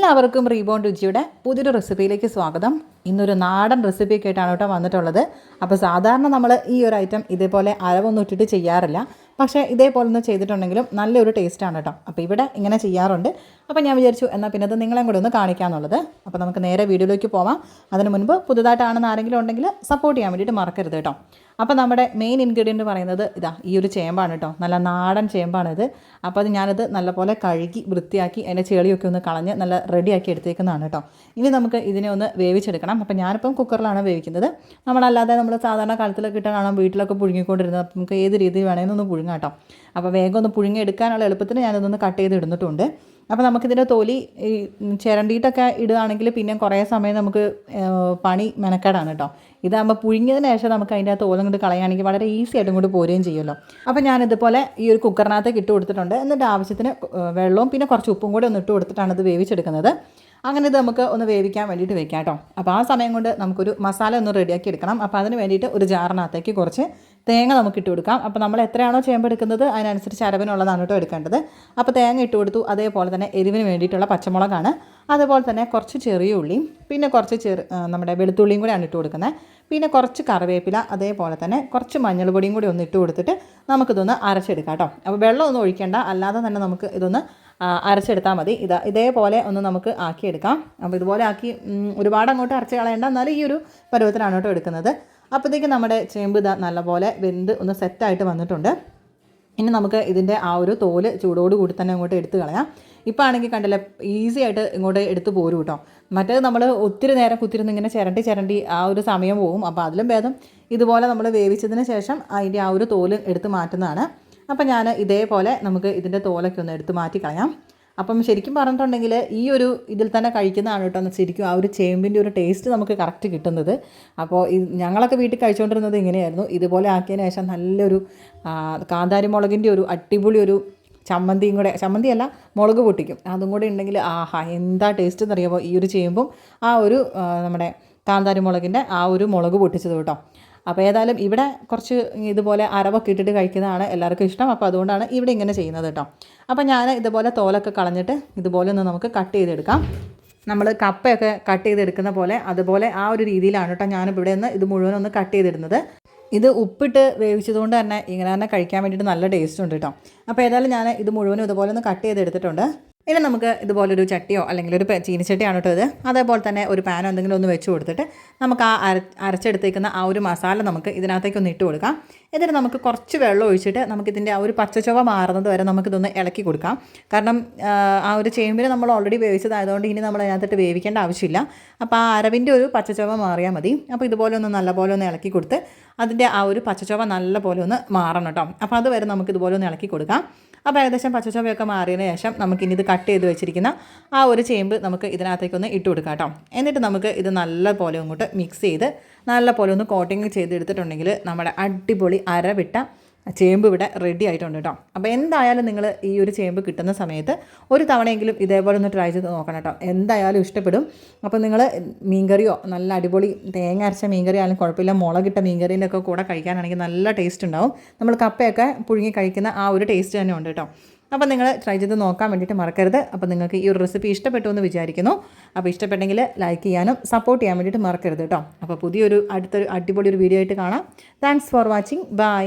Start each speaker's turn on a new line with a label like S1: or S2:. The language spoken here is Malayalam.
S1: എല്ലാവർക്കും റീബോൺ രുചിയുടെ പുതിയൊരു റെസിപ്പിയിലേക്ക് സ്വാഗതം. ഇന്നൊരു നാടൻ റെസിപ്പിയൊക്കെ ആയിട്ടാണ് കേട്ടോ വന്നിട്ടുള്ളത്. അപ്പോൾ സാധാരണ നമ്മൾ ഈ ഒരു ഐറ്റം ഇതേപോലെ അരവൊന്നും ഇട്ടിട്ട് ചെയ്യാറില്ല. പക്ഷേ ഇതേപോലെ ഒന്ന് ചെയ്തിട്ടുണ്ടെങ്കിലും നല്ലൊരു ടേസ്റ്റാണ് കേട്ടോ. അപ്പോൾ ഇവിടെ ഇങ്ങനെ ചെയ്യാറുണ്ട്. അപ്പോൾ ഞാൻ വിചാരിച്ചു എന്നാൽ പിന്നെ അത് നിങ്ങളെയും കൂടെ ഒന്ന് കാണിക്കാമെന്നുള്ളത് അപ്പോൾ നമുക്ക് നേരെ വീഡിയോയിലേക്ക് പോവാം. അതിന് മുൻപ് പുതുതായിട്ടാണെന്ന് ആരെങ്കിലും ഉണ്ടെങ്കിൽ സപ്പോർട്ട് ചെയ്യാൻ വേണ്ടിയിട്ട് മറക്കരുത് കേട്ടോ. അപ്പോൾ നമ്മുടെ മെയിൻ ഇൻഗ്രീഡിയന്റ് പറയുന്നത് ഇതാ ഈ ഒരു ചേമ്പാണ് കേട്ടോ നല്ല നാടൻ ചേമ്പാണിത് അപ്പോൾ അത് ഞാനത് നല്ലപോലെ കഴുകി വൃത്തിയാക്കി അതിന്റെ ചെളിയൊക്കെ ഒന്ന് കളഞ്ഞ് നല്ല റെഡിയാക്കി എടുത്തേക്കുന്നതാണ് കേട്ടോ ഇനി നമുക്ക് ഇതിനെ ഒന്ന് വേവിച്ചെടുക്കണം. അപ്പോൾ ഞാനിപ്പം കുക്കറിലാണ് വേവിക്കുന്നത്. നമ്മളല്ലാതെ നമ്മൾ സാധാരണ കാലത്തിലൊക്കെ ഇട്ടാണ് വീട്ടിലൊക്കെ പുഴുങ്ങിക്കൊണ്ടിരുന്നത്. അപ്പോൾ നമുക്ക് ഏത് രീതിയിൽ വേണമെങ്കിൽ ഒന്ന് പുഴുങ്ങാം കേട്ടോ അപ്പോൾ വേഗം ഒന്ന് പുഴുങ്ങി എടുക്കാനുള്ള എളുപ്പത്തിന് ഞാനതൊന്ന് കട്ട് ചെയ്ത് ഇടുന്നിട്ടുണ്ട്. അപ്പോൾ നമുക്കിതിന്റെ തൊലി ഈ ചിരണ്ടിയിട്ടൊക്കെ ഇടുകയാണെങ്കിൽ പിന്നെ കുറേ സമയം നമുക്ക് പണി മെനക്കേടാണ് കേട്ടോ ഇതാകുമ്പോൾ പുഴുങ്ങിയതിന് ശേഷം നമുക്ക് അതിന്റെ തോലും കൊണ്ട് കളയുകയാണെങ്കിൽ വളരെ ഈസി ആയിട്ടും ഇങ്ങോട്ട് പോരുകയും ചെയ്യുമല്ലോ. അപ്പോൾ ഞാൻ ഇതുപോലെ ഈ ഒരു കുക്കറിനകത്തേക്ക് ഇട്ട് കൊടുത്തിട്ടുണ്ട്. എന്നിട്ട് ആവശ്യത്തിന് വെള്ളവും പിന്നെ കുറച്ച് ഉപ്പും കൂടി ഒന്ന് ഇട്ട് കൊടുത്തിട്ടാണ് ഇത് വേവിച്ചെടുക്കുന്നത്. അങ്ങനെ ഇത് നമുക്ക് ഒന്ന് വേവിക്കാൻ വേണ്ടിയിട്ട് വെക്കാം കേട്ടോ അപ്പോൾ ആ സമയം കൊണ്ട് നമുക്കൊരു മസാല ഒന്ന് റെഡിയാക്കി എടുക്കണം. അപ്പോൾ അതിന് വേണ്ടിയിട്ട് ഒരു ജാറിനകത്തേക്ക് കുറച്ച് തേങ്ങ നമുക്ക് ഇട്ട് കൊടുക്കാം. അപ്പോൾ നമ്മൾ എത്രയാണോ ചേമ്പ് എടുക്കുന്നത് അതിനനുസരിച്ച് അരവിനുള്ളതാണ് കേട്ടോ എടുക്കേണ്ടത്. അപ്പോൾ തേങ്ങ ഇട്ട് കൊടുത്തു. അതേപോലെ തന്നെ എരിവിന് വേണ്ടിയിട്ടുള്ള പച്ചമുളകാണ്. അതുപോലെ തന്നെ കുറച്ച് ചെറിയ ഉള്ളിയും പിന്നെ കുറച്ച് ചെറു നമ്മുടെ വെളുത്തുള്ളിയും കൂടെയാണ് ഇട്ട് കൊടുക്കുന്നത്. പിന്നെ കുറച്ച് കറിവേപ്പില അതേപോലെ തന്നെ കുറച്ച് മഞ്ഞൾപ്പൊടിയും കൂടി ഒന്ന് ഇട്ട് കൊടുത്തിട്ട് നമുക്കിതൊന്ന് അരച്ചെടുക്കാം കേട്ടോ അപ്പോൾ വെള്ളം ഒന്നും ഒഴിക്കേണ്ട. അല്ലാതെ തന്നെ നമുക്ക് ഇതൊന്ന് അരച്ചെടുത്താൽ മതി. ഇത് ഇതേപോലെ ഒന്ന് നമുക്ക് ആക്കിയെടുക്കാം. അപ്പോൾ ഇതുപോലെ ആക്കി ഒരുപാട് അങ്ങോട്ട് അരച്ച് കളയേണ്ട. എന്നാലും ഈ ഒരു പരുവത്തിലാണ് കേട്ടോ എടുക്കുന്നത്. അപ്പോഴത്തേക്ക് നമ്മുടെ ചേമ്പ് ഇതാ നല്ലപോലെ വെന്ത് ഒന്ന് സെറ്റായിട്ട് വന്നിട്ടുണ്ട്. ഇനി നമുക്ക് ഇതിന്റെ ആ ഒരു തോൽ ചൂടോട് കൂടി തന്നെ അങ്ങോട്ട് എടുത്ത് കളയാം. ഇപ്പോൾ ആണെങ്കിൽ കണ്ടില്ല ഈസി ആയിട്ട് ഇങ്ങോട്ട് എടുത്തു പോരും കേട്ടോ. മറ്റേത് നമ്മൾ ഒത്തിരി നേരം കുത്തിരുന്ന് ഇങ്ങനെ ചിരണ്ടി ചിരണ്ടി ആ ഒരു സമയം പോകും. അപ്പോൾ അതിലും ഭേദം ഇതുപോലെ നമ്മൾ വേവിച്ചതിന് ശേഷം അതിന്റെ ആ ഒരു തോൽ എടുത്ത് മാറ്റുന്നതാണ്. അപ്പം ഞാൻ ഇതേപോലെ നമുക്ക് ഇതിന്റെ തോലൊക്കെ ഒന്ന് എടുത്ത് മാറ്റി കളയാം. അപ്പം ശരിക്കും പറഞ്ഞിട്ടുണ്ടെങ്കിൽ ഈ ഒരു ഇതിൽ തന്നെ കഴിക്കുന്നതാണ് കേട്ടോ ശരിക്കും ആ ഒരു ചേമ്പിന്റെ ഒരു ടേസ്റ്റ് നമുക്ക് കറക്റ്റ് കിട്ടുന്നത്. അപ്പോൾ ഞങ്ങളൊക്കെ വീട്ടിൽ കഴിച്ചുകൊണ്ടിരുന്നത് ഇങ്ങനെയായിരുന്നു. ഇതുപോലെ ആക്കിയതിന് ശേഷം നല്ലൊരു കാന്താരി മുളകിന്റെ ഒരു അടിപൊളി ഒരു ചമ്മന്തിയും കൂടെ ചമ്മന്തിയല്ല മുളക് പൊട്ടിക്കും. അതും കൂടെ ഉണ്ടെങ്കിൽ ആഹാ എന്താ ടേസ്റ്റ് എന്നറിയാമോ? ഈ ഒരു ചേമ്പും ആ ഒരു നമ്മുടെ കാന്താരി മുളകിന്റെ ആ ഒരു മുളക് പൊട്ടിച്ചത് കേട്ടോ. അപ്പോൾ ഏതായാലും ഇവിടെ കുറച്ച് ഇതുപോലെ അരവൊക്കെ ഇട്ടിട്ട് കഴിക്കുന്നതാണ് എല്ലാവർക്കും ഇഷ്ടം. അപ്പോൾ അതുകൊണ്ടാണ് ഇവിടെ ഇങ്ങനെ ചെയ്യുന്നത് കേട്ടോ. അപ്പോൾ ഞാൻ ഇതുപോലെ തോലൊക്കെ കളഞ്ഞിട്ട് ഇതുപോലെ ഒന്ന് നമുക്ക് കട്ട് ചെയ്തെടുക്കാം. നമ്മൾ കപ്പയൊക്കെ കട്ട് ചെയ്തെടുക്കുന്ന പോലെ അതുപോലെ ആ ഒരു രീതിയിലാണ് കേട്ടോ ഞാനിപ്പോൾ ഇവിടെ നിന്ന് ഇത് മുഴുവൻ ഒന്ന് കട്ട് ചെയ്തിടുന്നത്. ഇത് ഉപ്പിട്ട് വേവിച്ചതുകൊണ്ട് തന്നെ ഇങ്ങനെ തന്നെ കഴിക്കാൻ വേണ്ടിയിട്ട് നല്ല ടേസ്റ്റ് ഉണ്ട് കേട്ടോ. അപ്പോൾ ഏതായാലും ഞാൻ ഇത് മുഴുവനും ഇതുപോലെ ഒന്ന് കട്ട് ചെയ്തെടുത്തിട്ടുണ്ട്. ഇനി നമുക്ക് ഇതുപോലൊരു ചട്ടിയോ അല്ലെങ്കിൽ ഒരു ചീനിച്ചട്ടിയാണ് കേട്ടോ ഇത്. അതേപോലെ തന്നെ ഒരു പാനോ എന്തെങ്കിലും ഒന്ന് വെച്ച് കൊടുത്തിട്ട് നമുക്ക് ആ അര അരച്ചെടുത്തേക്കുന്ന ആ ഒരു മസാല നമുക്ക് ഇതിനകത്തേക്ക് ഒന്ന് ഇട്ട് കൊടുക്കാം. എന്നിട്ട് നമുക്ക് കുറച്ച് വെള്ളം ഒഴിച്ചിട്ട് നമുക്കിതിന്റെ ആ ഒരു പച്ചച്ചുവ മാറുന്നത് വരെ നമുക്കിതൊന്ന് ഇളക്കി കൊടുക്കാം. കാരണം ആ ഒരു ചേമ്പിന് നമ്മൾ ഓൾറെഡി വേവിച്ചതായതുകൊണ്ട് ഇനി നമ്മൾ അതിനകത്തിട്ട് വേവിക്കേണ്ട ആവശ്യമില്ല. അപ്പോൾ ആ അരവിന്റെ ഒരു പച്ചച്ചുവ മാറിയാൽ മതി. അപ്പോൾ ഇതുപോലെ ഒന്ന് നല്ലപോലെ ഒന്ന് ഇളക്കി കൊടുത്ത് അതിന്റെ ആ ഒരു പച്ചച്ചുവ നല്ലപോലെ ഒന്ന് മാറണം കേട്ടോ അപ്പോൾ അതുവരെ നമുക്ക് ഇതുപോലെ ഒന്ന് ഇളക്കി കൊടുക്കാം. അപ്പോൾ ഏകദേശം പച്ചച്ചവയൊക്കെ മാറിയതിന് ശേഷം നമുക്കിനി ഇത് കട്ട് ചെയ്ത് വെച്ചിരിക്കുന്ന ആ ഒരു ചേമ്പ് നമുക്ക് ഇതിനകത്തേക്കൊന്ന് ഇട്ട് കൊടുക്കാം കേട്ടോ. എന്നിട്ട് നമുക്ക് ഇത് നല്ലപോലെ അങ്ങോട്ട് മിക്സ് ചെയ്ത് നല്ലപോലെ ഒന്ന് കോട്ടിങ് ചെയ്തെടുത്തിട്ടുണ്ടെങ്കിൽ നമ്മുടെ അടിപൊളി അരവിട്ട ചേമ്പ് ഇവിടെ റെഡി ആയിട്ടുണ്ട് കേട്ടോ. അപ്പോൾ എന്തായാലും നിങ്ങൾ ഈ ഒരു ചേമ്പ് കിട്ടുന്ന സമയത്ത് ഒരു തവണയെങ്കിലും ഇതേപോലെ ഒന്ന് ട്രൈ ചെയ്ത് നോക്കണം കേട്ടോ. എന്തായാലും ഇഷ്ടപ്പെടും. അപ്പോൾ നിങ്ങൾ മീൻകറിയോ നല്ല അടിപൊളി തേങ്ങ അരച്ച മീൻകറി ആയാലും കുഴപ്പമില്ല മുളകിട്ട മീൻകറീന്റെ ഒക്കെ കൂടെ കഴിക്കാനാണെങ്കിൽ നല്ല ടേസ്റ്റ് ഉണ്ടാവും. നമ്മൾ കപ്പയൊക്കെ പുഴുങ്ങി കഴിക്കുന്ന ആ ഒരു ടേസ്റ്റ് തന്നെ ഉണ്ട് കേട്ടോ. അപ്പോൾ നിങ്ങൾ ട്രൈ ചെയ്ത് നോക്കാൻ വേണ്ടിയിട്ട് മറക്കരുത്. അപ്പോൾ നിങ്ങൾക്ക് ഈ ഒരു റെസിപ്പി ഇഷ്ടപ്പെട്ടു എന്ന് വിചാരിക്കുന്നു. അപ്പോൾ ഇഷ്ടപ്പെട്ടെങ്കിൽ ലൈക്ക് ചെയ്യാനും സപ്പോർട്ട് ചെയ്യാൻ വേണ്ടിയിട്ട് മറക്കരുത് കേട്ടോ. അപ്പോൾ പുതിയൊരു അടുത്തൊരു അടിപൊളി ഒരു വീഡിയോ ആയിട്ട് കാണാം. Thanks for watching bye